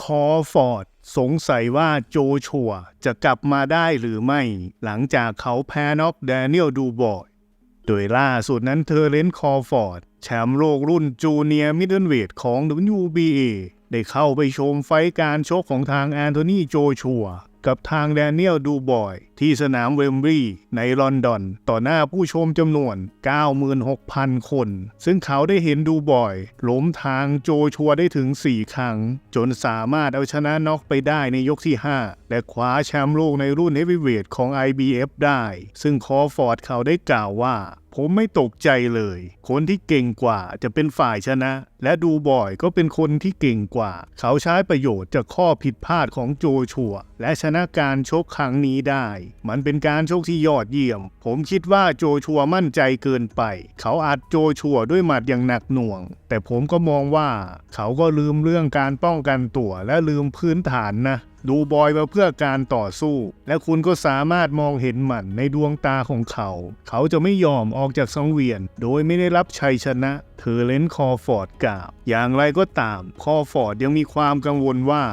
คอฟอร์ดสงสัยว่าโจชัวจะกลับมาได้หรือไม่ หลังจากเขาแพ้น็อกแดเนียลดูบอยโดยล่าสุดนั้นเธอเลนคอฟอร์ด แชมป์โลกรุ่นจูเนียร์มิดเดิลเวทของ WBA ได้เข้าไปชมไฟการชกของทางแอนโทนีโจชัว กับทางแดเนียลดูบอย ที่สนามเวมบรีย์ในลอนดอน ต่อหน้าผู้ชมจำนวน 96,000 คน ซึ่งเขาได้เห็นดูบอยล้มทางโจชัวได้ถึง 4 ครั้ง จนสามารถเอาชนะน็อกไปได้ในยกที่ 5 และคว้าแชมป์โลกในรุ่นเฮฟวีเวทของ IBF ได้ ซึ่งคอฟอร์ดเขาได้กล่าวว่า ผมไม่ตกใจเลย คนที่เก่งกว่าจะเป็นฝ่ายชนะ และดูบ่อยก็เป็นคนที่เก่งกว่า เขาใช้ประโยชน์จากข้อผิดพลาดของโจชัว และชนะการชกครั้งนี้ได้ มันเป็นการชกที่ยอดเยี่ยม ผมคิดว่าโจชัวมั่นใจเกินไป เขาอัดโจชัวด้วยหมัดอย่างหนักหน่วง แต่ผมก็มองว่า เขาก็ลืมเรื่องการป้องกันตัวและลืมพื้นฐานนะ ดูบอยมาเพื่อการต่อสู้ และคุณก็สามารถมองเห็นมันในดวงตาของเขา เขาจะไม่ยอมออกจากสังเวียน โดยไม่ได้รับชัยชนะเธอเลนคอฟอร์ดกล่าวอย่างไรก็ตาม คอฟอร์ดยังมีความกังวลว่า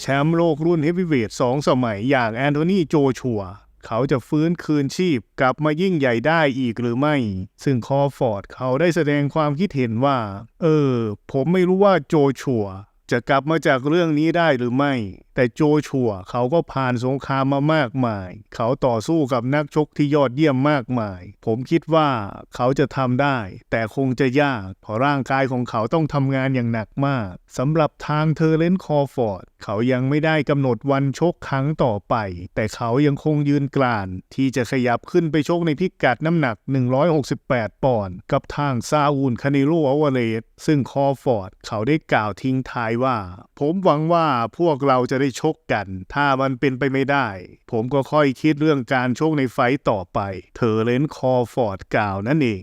แชมป์โลกรุ่นเฮฟวีเวทสองสมัยอย่างแอนโทนีโจชัวเขาจะฟื้นคืนชีพกลับมายิ่งใหญ่ได้อีกหรือไม่ ซึ่งคอฟอร์ดเขาได้แสดงความคิดเห็นว่า เออ ผมไม่รู้ว่าโจชัวจะกลับมาจากเรื่องนี้ได้หรือไม่ แต่โจชัวเขาก็ผ่านสงครามมามากมาย เขาต่อสู้กับนักชกที่ยอดเยี่ยมมากมาย ผมคิดว่าเขาจะทำได้ แต่คงจะยากเพราะร่างกายของเขาต้องทำงานอย่างหนักมากสำหรับทางเทอร์เลนคอฟอร์ด เขายังไม่ได้กำหนดวันชกครั้งต่อไป แต่เขายังคงยืนกราน ที่จะขยับขึ้นไปชกในพิกัดน้ำหนัก 168 ปอนด์กับทางซาอูนคาเนโรอวาเลสซึ่งคอฟอร์ด เขาได้กล่าวทิ้งท้ายว่า ผมหวังว่าพวกเราจะได้ชกกัน ถ้ามันเป็นไปไม่ได้ ผมก็ค่อยคิดเรื่องการชกในไฟต์ต่อไป เธอเลนคอฟอร์ดกล่าวนั่นเอง